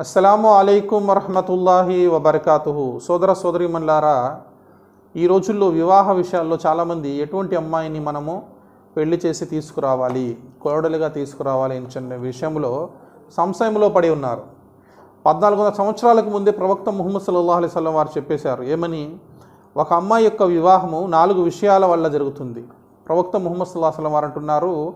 అస్సలాము అలైకుం వరహమతుల్లాహి వబర్కాతుహు. సోదర సోదరిమన్లారా ఈ రోజుల్లో వివాహ విషయాల్లో చాలామంది ఎటువంటి అమ్మాయిని మనము పెళ్ళి చేసి తీసుకురావాలి కోడలుగా తీసుకురావాలి అనే విషయంలో సంశయంలో పడి ఉన్నారు. పద్నాలుగు వందల సంవత్సరాలకు ముందే ప్రవక్త ముహమ్మద్ సల్లాహ్ అలైహి వసల్లం వారు చెప్పేశారు ఏమని? ఒక అమ్మాయి యొక్క వివాహము నాలుగు విషయాల వల్ల జరుగుతుంది. ప్రవక్త ముహమ్మద్ సల్లాహ్ సలం వారు అంటున్నారు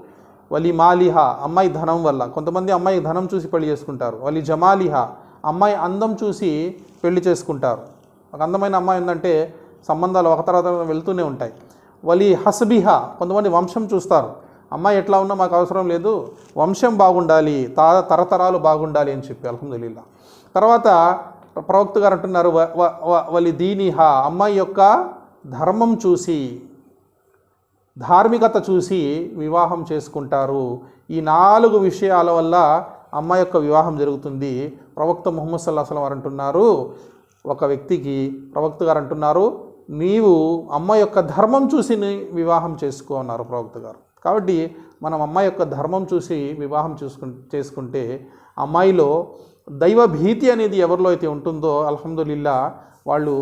వలి మాలిహా అమ్మాయి ధనం వల్ల. కొంతమంది అమ్మాయి ధనం చూసి పెళ్ళి చేసుకుంటారు. వలి జమాలిహా అమ్మాయి అందం చూసి పెళ్ళి చేసుకుంటారు. ఒక అందమైన అమ్మాయి ఉందంటే సంబంధాలు ఒక తర్వాత వెళ్తూనే ఉంటాయి. వలి హస్బిహా కొంతమంది వంశం చూస్తారు. అమ్మాయి ఎట్లా ఉన్నా మాకు అవసరం లేదు వంశం బాగుండాలి తా తరతరాలు బాగుండాలి అని చెప్పి అల్హమ్దుల్లా తర్వాత ప్రవక్త గారు అంటున్నారు వలి దీనిహా అమ్మాయి యొక్క ధర్మం చూసి ధార్మికత చూసి వివాహం చేసుకుంటారు. ఈ నాలుగు విషయాల వల్ల అమ్మాయి యొక్క వివాహం జరుగుతుంది. ప్రవక్త ముహమ్మద్ సల్లాహం వారు అంటున్నారు. ఒక వ్యక్తికి ప్రవక్త గారు అంటున్నారు నీవు అమ్మాయి యొక్క ధర్మం చూసి వివాహం చేసుకో అన్నారు ప్రవక్త గారు. కాబట్టి మనం అమ్మాయి యొక్క ధర్మం చూసి వివాహం చూసుకు చేసుకుంటే అమ్మాయిలో దైవ భీతి అనేది ఎవరిలో అయితే ఉంటుందో అల్హమ్దుల్లా వాళ్ళు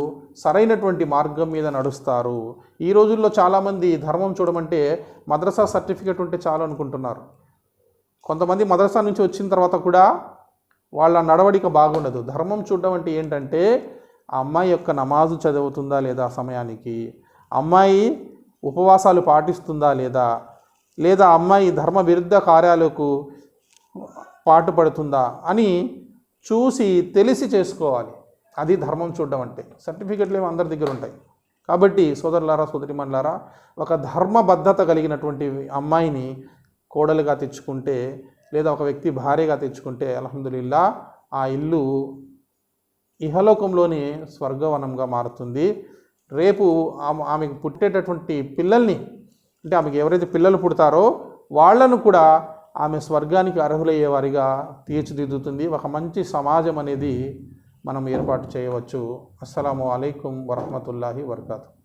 సరైనటువంటి మార్గం మీద నడుస్తారు. ఈ రోజుల్లో చాలామంది ధర్మం చూడమంటే మద్రసా సర్టిఫికేట్ ఉంటే చాలు అనుకుంటున్నారు. కొంతమంది మద్రసా నుంచి వచ్చిన తర్వాత కూడా వాళ్ళ నడవడిక బాగుండదు. ధర్మం చూడడం అంటే ఏంటంటే ఆ అమ్మాయి యొక్క నమాజు చదువుతుందా లేదా సమయానికి? అమ్మాయి ఉపవాసాలు పాటిస్తుందా లేదా? లేదా అమ్మాయి ధర్మ విరుద్ధ కార్యాలకు పాటుపడుతుందా అని చూసి తెలిసి చేసుకోవాలి. అది ధర్మం చూడడం అంటే. సర్టిఫికెట్లు ఏమి అందరి దగ్గర ఉంటాయి. కాబట్టి సోదరులారా సోదరిమణులారా ఒక ధర్మబద్ధత కలిగినటువంటి అమ్మాయిని కోడలుగా తెచ్చుకుంటే లేదా ఒక వ్యక్తి భార్యగా తెచ్చుకుంటే అలహదుల్లా ఆ ఇల్లు ఇహలోకంలోని స్వర్గవనంగా మారుతుంది. రేపు ఆమె ఆమెకు పుట్టేటటువంటి పిల్లల్ని అంటే ఆమెకు ఎవరైతే పిల్లలు పుడతారో వాళ్ళను కూడా ఆమె స్వర్గానికి అర్హులయ్యే వారిగా తీర్చిదిద్దుతుంది. ఒక మంచి సమాజం అనేది మనం ఏర్పాటు చేయవచ్చు. అస్సలం అయికం వరహమతుల్లాహి వర్కాతు.